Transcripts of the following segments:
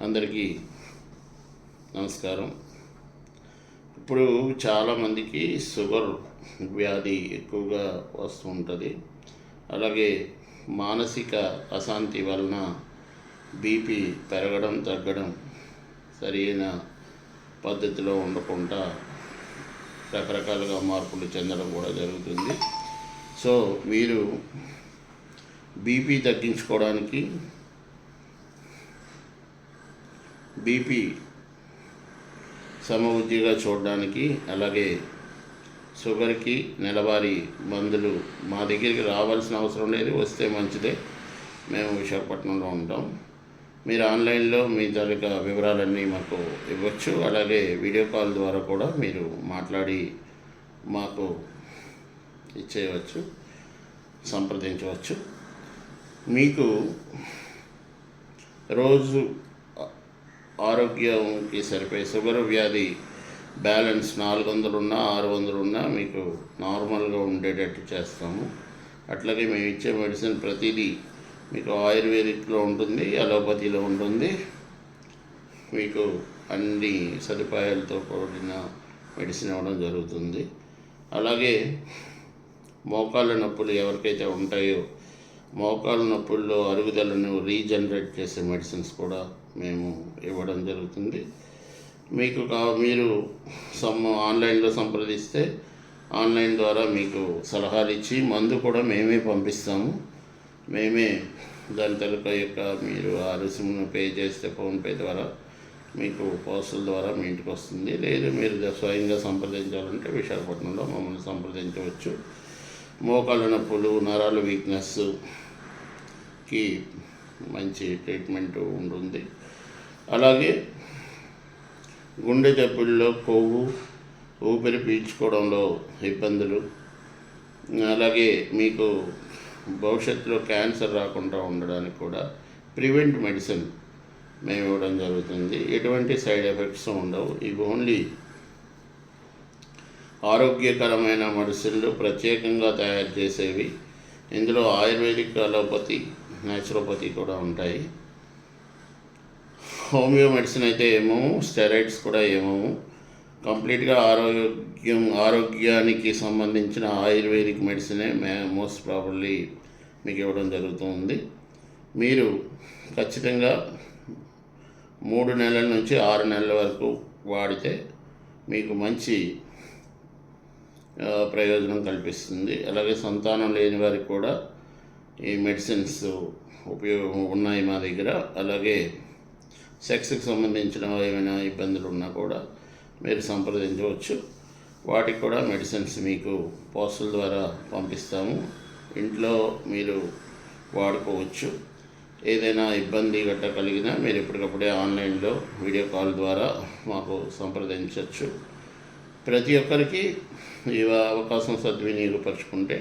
అందరికీ నమస్కారం. ఇప్పుడు చాలామందికి షుగర్ వ్యాధి ఎక్కువగా వస్తూ ఉంటుంది. అలాగే మానసిక అశాంతి వలన బీపీ పెరగడం తగ్గడం సరైన పద్ధతిలో ఉండకుండా రకరకాలుగా మార్పులు చెందడం కూడా జరుగుతుంది. సో మీరు బీపీ తగ్గించుకోవడానికి బీపీ సమవృద్ధిగా చూడడానికి అలాగే షుగర్కి నెలవారీ మందులు మా దగ్గరికి రావాల్సిన అవసరం లేదు వస్తే మంచిదే. మేము విశాఖపట్నంలో ఉంటాం. మీరు ఆన్లైన్లో మీ తాలూకా వివరాలన్నీ మాకు ఇవ్వచ్చు. అలాగే వీడియో కాల్ ద్వారా కూడా మీరు మాట్లాడి మాకు ఇచ్చేయవచ్చు సంప్రదించవచ్చు. మీకు రోజు ఆరోగ్యంకి సరిపోయే షుగర్ వ్యాధి బ్యాలెన్స్ నాలుగు వందలు ఉన్నా ఆరు వందలు ఉన్నా మీకు నార్మల్గా ఉండేటట్టు చేస్తాము. అట్లాగే మేము ఇచ్చే మెడిసిన్ ప్రతిదీ మీకు ఆయుర్వేదిక్లో ఉంటుంది అలోపతిలో ఉంటుంది. మీకు అన్ని సదుపాయాలతో కూడిన మెడిసిన్ ఇవ్వడం జరుగుతుంది. అలాగే మోకాళ్ళ నొప్పులు ఎవరికైతే ఉంటాయో మోకాళ్ళ నొప్పుల్లో అరుగుదలను రీజనరేట్ చేసే మెడిసిన్స్ కూడా మేము ఇవ్వడం జరుగుతుంది. మీకు కా మీరు సమ్ ఆన్లైన్లో సంప్రదిస్తే ఆన్లైన్ ద్వారా మీకు సలహాలు ఇచ్చి మందు కూడా మేమే పంపిస్తాము. మేమే దాని తరక యొక్క మీరు ఆ రుసుమును పే చేస్తే ఫోన్పే ద్వారా మీకు పోస్టుల ద్వారా మీ ఇంటికి వస్తుంది. లేదు మీరు స్వయంగా సంప్రదించాలంటే విశాఖపట్నంలో మమ్మల్ని సంప్రదించవచ్చు. మోకాళ్ళ నొప్పులు నరాల వీక్నెస్కి మంచి ట్రీట్మెంట్ ఉంటుంది. అలాగే గుండె జబ్బుల్లో కొవ్వు ఊపిరి పీల్చుకోవడంలో ఇబ్బందులు. అలాగే మీకు భవిష్యత్తులో క్యాన్సర్ రాకుండా ఉండడానికి కూడా ప్రివెంట్ మెడిసిన్ మేము ఇవ్వడం జరుగుతుంది. ఎటువంటి సైడ్ ఎఫెక్ట్స్ ఉండవు. ఇవి ఓన్లీ ఆరోగ్యకరమైన మెడిసిన్లు ప్రత్యేకంగా తయారు చేసేవి. ఇందులో ఆయుర్వేదిక్ అలోపతి న్యాచురోపతి కూడా ఉంటాయి. హోమియో మెడిసిన్ అయితే ఏమో స్టెరాయిడ్స్ కూడా ఏమో. కంప్లీట్గా ఆరోగ్యం ఆరోగ్యానికి సంబంధించిన ఆయుర్వేదిక్ మెడిసినే మే మోస్ట్ ప్రాబ్లీ మీకు ఇవ్వడం జరుగుతుంది. మీరు ఖచ్చితంగా మూడు నెలల నుంచి ఆరు నెలల వరకు వాడితే మీకు మంచి ప్రయోజనం కల్పిస్తుంది. అలాగే సంతానం లేని వారికి కూడా ఈ మెడిసిన్స్ ఉపయోగం ఉన్నాయి మా దగ్గర. అలాగే సెక్స్కి సంబంధించిన ఏమైనా ఇబ్బందులు ఉన్నా కూడా మీరు సంప్రదించవచ్చు. వాటికి కూడా మెడిసిన్స్ మీకు పోస్టుల ద్వారా పంపిస్తాము. ఇంట్లో మీరు వాడుకోవచ్చు. ఏదైనా ఇబ్బంది గట్ట కలిగినా మీరు ఎప్పటికప్పుడే ఆన్లైన్లో వీడియో కాల్ ద్వారా మాకు సంప్రదించవచ్చు. ప్రతి ఒక్కరికి ఈ అవకాశం సద్వినియోగపరుచుకుంటే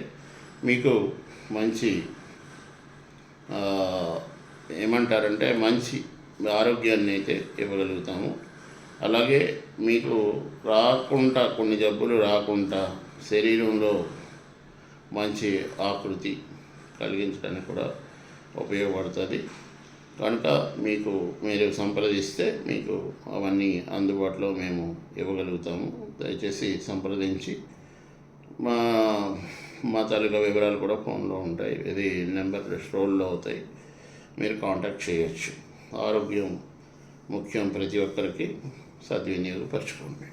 మీకు మంచి ఏమంటారంటే మంచి ఆరోగ్యాన్ని అయితే ఇవ్వగలుగుతాము. అలాగే మీకు రాకుండా కొన్ని జబ్బులు రాకుండా శరీరంలో మంచి ఆకృతి కలిగించడానికి కూడా ఉపయోగపడుతుంది. కనుక మీకు మీరు సంప్రదిస్తే మీకు అవన్నీ అందుబాటులో మేము ఇవ్వగలుగుతాము. దయచేసి సంప్రదించి మా మా తాలూకా వివరాలు కూడా ఫోన్లో ఉంటాయి. ఇది నెంబర్ స్ట్రోల్లో అవుతాయి. మీరు కాంటాక్ట్ చేయొచ్చు. ఆరోగ్యం ముఖ్యం ప్రతి ఒక్కరికి సద్వినియోగపరచుకోండి.